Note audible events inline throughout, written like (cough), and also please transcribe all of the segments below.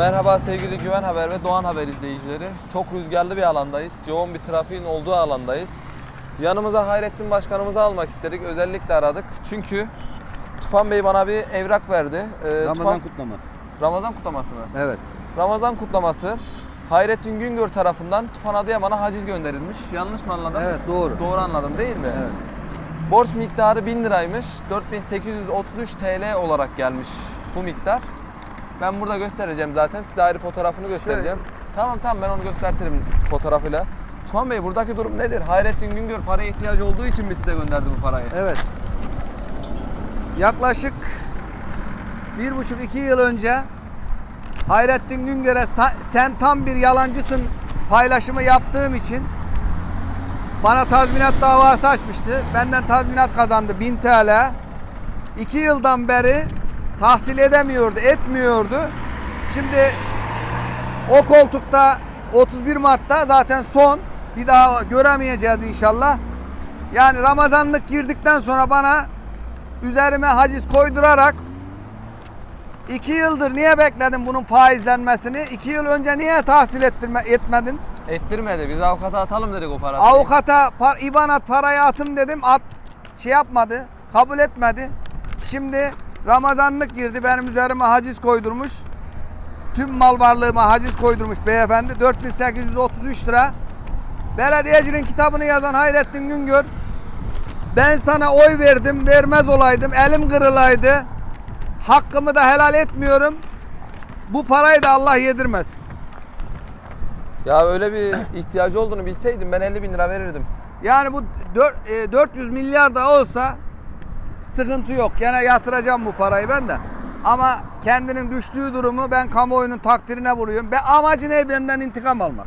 Merhaba sevgili Güven Haber ve Doğan Haber izleyicileri. Çok rüzgarlı bir alandayız. Yoğun bir trafiğin olduğu alandayız. Yanımıza Hayrettin Başkanımızı almak istedik. Özellikle aradık. Çünkü Tufan Bey bana bir evrak verdi. Ee, Ramazan Tufan- kutlaması. Ramazan kutlaması mı? Evet. Ramazan kutlaması Hayrettin Güngör tarafından Tufan Adıyaman'a haciz gönderilmiş. Yanlış mı anladım? Evet doğru. Doğru anladım değil mi? Evet. Borç miktarı 1000 liraymış. 4833 TL olarak gelmiş bu miktar. Ben burada göstereceğim zaten. Size ayrı fotoğrafını göstereceğim. Tamam tamam ben onu göstertirim fotoğrafıyla. Tufan Bey buradaki durum nedir? Hayrettin Güngör paraya ihtiyacı olduğu için mi size gönderdi bu parayı? Evet. Yaklaşık bir buçuk iki yıl önce Hayrettin Güngör'e "Sa- sen tam bir yalancısın paylaşımı yaptığım için bana tazminat davası açmıştı. Benden tazminat kazandı 1000 TL. İki yıldan beri tahsil edemiyordu, etmiyordu. Şimdi o koltukta 31 Mart'ta zaten son. Bir daha göremeyeceğiz inşallah. Yani Ramazanlık girdikten sonra bana üzerime haciz koydurarak iki yıldır niye bekledin bunun faizlenmesini? İki yıl önce niye tahsil ettirme, etmedin? Ettirmedi. Biz avukata atalım dedik o parayı. Avukata par, IBAN at parayı atım dedim. At şey yapmadı. Kabul etmedi. Şimdi Ramazanlık girdi. Benim üzerime haciz koydurmuş. Tüm mal varlığıma haciz koydurmuş beyefendi. 4833 lira. Belediyecinin kitabını yazan Hayrettin Güngör. Ben sana oy verdim, vermez olaydım. Elim kırılaydı. Hakkımı da helal etmiyorum. Bu parayı da Allah yedirmez. Ya öyle bir ihtiyacı olduğunu bilseydim ben 50 bin lira verirdim. Yani bu dör- e, 400 milyar da olsa sıkıntı yok. Gene yatıracağım bu parayı ben de. Ama kendinin düştüğü durumu ben kamuoyunun takdirine vuruyorum. Ve amacı ne benden intikam almak.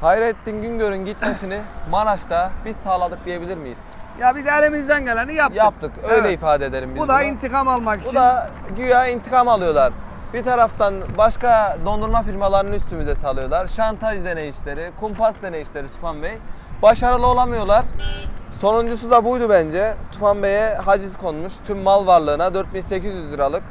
Hayrettin Güngör'ün gitmesini (laughs) Maraş'ta biz sağladık diyebilir miyiz? Ya biz elimizden geleni yaptık. Yaptık. Öyle Evet. ifade edelim biz Bu da buna. intikam almak Bu için. da güya intikam alıyorlar. Bir taraftan başka dondurma firmalarını üstümüze salıyorlar. Şantaj deneyişleri, kumpas deneyişleri Tufan Bey. Başarılı olamıyorlar. Sonuncusu da buydu bence. Tufan Bey'e haciz konmuş. Tüm mal varlığına 4800 liralık.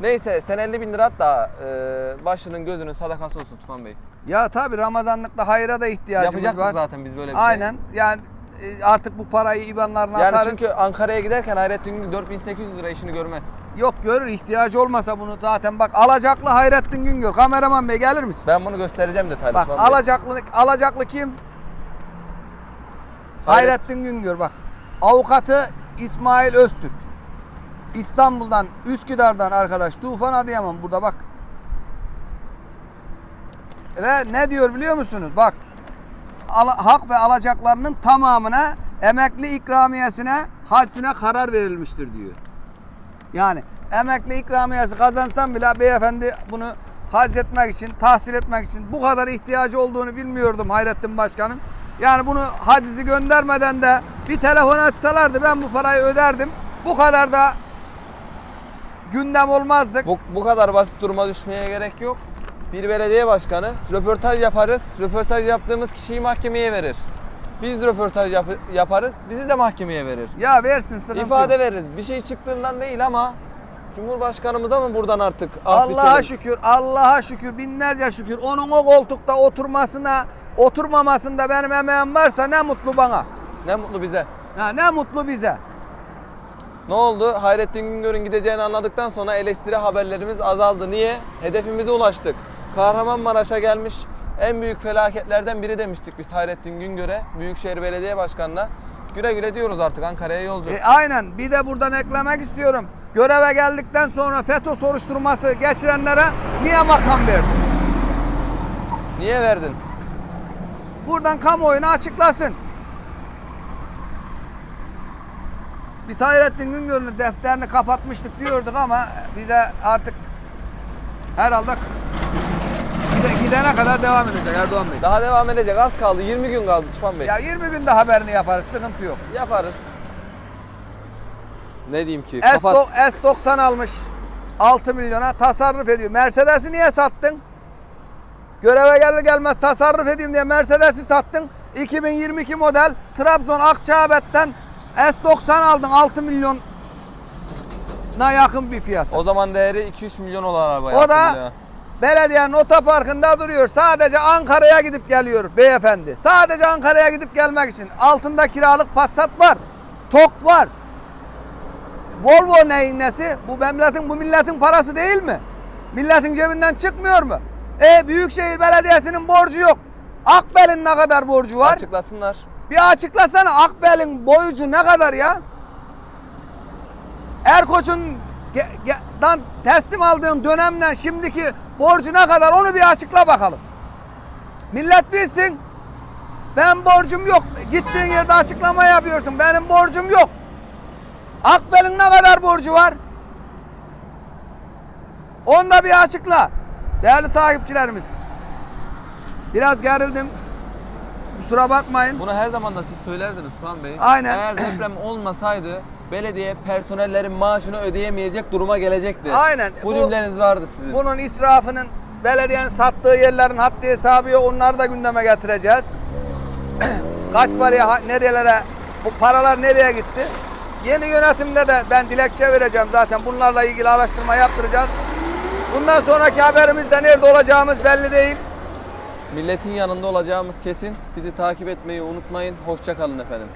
Neyse sen 50 bin lira at da e, başının gözünün sadakası olsun Tufan Bey. Ya tabi Ramazanlıkta hayra da ihtiyacımız Yapacaktık var. zaten biz böyle bir şey. Aynen. Yani e, artık bu parayı IBAN'larına Yani atarız. çünkü Ankara'ya giderken Hayrettin Güngör 4800 lira işini görmez. Yok görür ihtiyacı olmasa bunu zaten bak alacaklı Hayrettin Güngör. Kameraman bey gelir misin? Ben bunu göstereceğim detaylı. Bak Tufan Bey. alacaklı alacaklı kim? Hayrettin Güngör bak. Avukatı İsmail Öztürk. İstanbul'dan, Üsküdar'dan arkadaş. Tufan Adıyaman burada bak. Ve ne diyor biliyor musunuz? Bak. Hak ve alacaklarının tamamına emekli ikramiyesine, hacsine karar verilmiştir diyor. Yani emekli ikramiyesi kazansam bile beyefendi bunu haz etmek için, tahsil etmek için bu kadar ihtiyacı olduğunu bilmiyordum Hayrettin Başkan'ın. Yani bunu hacizi göndermeden de bir telefon açsalardı ben bu parayı öderdim. Bu kadar da gündem olmazdık. Bu, bu kadar basit duruma düşmeye gerek yok. Bir belediye başkanı röportaj yaparız. Röportaj yaptığımız kişiyi mahkemeye verir. Biz röportaj yap- yaparız. Bizi de mahkemeye verir. Ya versin sıkıntı İfade yok. veririz. Bir şey çıktığından değil ama Cumhurbaşkanımıza mı buradan artık ah Allah'a biçelim? şükür, Allah'a şükür, binlerce şükür. Onun o koltukta oturmasına, oturmamasında benim emeğim varsa ne mutlu bana. Ne mutlu bize. Ya ne mutlu bize. Ne oldu? Hayrettin Güngör'ün gideceğini anladıktan sonra eleştiri haberlerimiz azaldı. Niye? Hedefimize ulaştık. Kahramanmaraş'a gelmiş en büyük felaketlerden biri demiştik biz Hayrettin Güngör'e, Büyükşehir Belediye Başkanı'na. Güle güle diyoruz artık Ankara'ya yolcu. E, aynen. Bir de buradan eklemek istiyorum. Göreve geldikten sonra FETÖ soruşturması geçirenlere niye makam verdin? Niye verdin? Buradan kamuoyuna açıklasın. Biz Hayrettin Güngör'ün defterini kapatmıştık diyorduk ama bize artık herhalde gide- gidene kadar devam edecek Erdoğan Bey. Daha devam edecek. Az kaldı. 20 gün kaldı Tufan Bey. Ya 20 günde haberini yaparız sıkıntı yok. Yaparız. Ne diyeyim ki? S- Kapat. S90 almış 6 milyona tasarruf ediyor. Mercedes'i niye sattın? Göreve gelir gelmez tasarruf edeyim diye Mercedes'i sattın. 2022 model Trabzon Akçabat'tan S90 aldın 6 milyona yakın bir fiyat. O zaman değeri 2-3 milyon olan araba. O da ya. belediyenin otoparkında duruyor. Sadece Ankara'ya gidip geliyor beyefendi. Sadece Ankara'ya gidip gelmek için. Altında kiralık Passat var. Tok var. Volvo neyin nesi? Bu memleketin, bu milletin parası değil mi? Milletin cebinden çıkmıyor mu? E Büyükşehir Belediyesi'nin borcu yok. Akbel'in ne kadar borcu var? Açıklasınlar. Bir açıklasana Akbel'in boyucu ne kadar ya? Erkoç'un dan teslim aldığın dönemden şimdiki borcu ne kadar onu bir açıkla bakalım. Millet bilsin. Ben borcum yok. Gittiğin yerde açıklama yapıyorsun. Benim borcum yok. Akbel'in ne kadar borcu var? Onu da bir açıkla. Değerli takipçilerimiz. Biraz gerildim. Kusura bakmayın. Bunu her zaman da siz söylerdiniz Tufan Bey. Aynen. Eğer deprem (clears throat) olmasaydı belediye personellerin maaşını ödeyemeyecek duruma gelecekti. Aynen. Bu, Bu- cümleniz vardı sizin. Bunun israfının belediyenin sattığı yerlerin haddi hesabı yok. Onları da gündeme getireceğiz. (clears throat) Kaç paraya, nerelere, bu paralar nereye gitti? Yeni yönetimde de ben dilekçe vereceğim zaten. Bunlarla ilgili araştırma yaptıracağız. Bundan sonraki haberimizde nerede olacağımız belli değil. Milletin yanında olacağımız kesin. Bizi takip etmeyi unutmayın. Hoşça kalın efendim.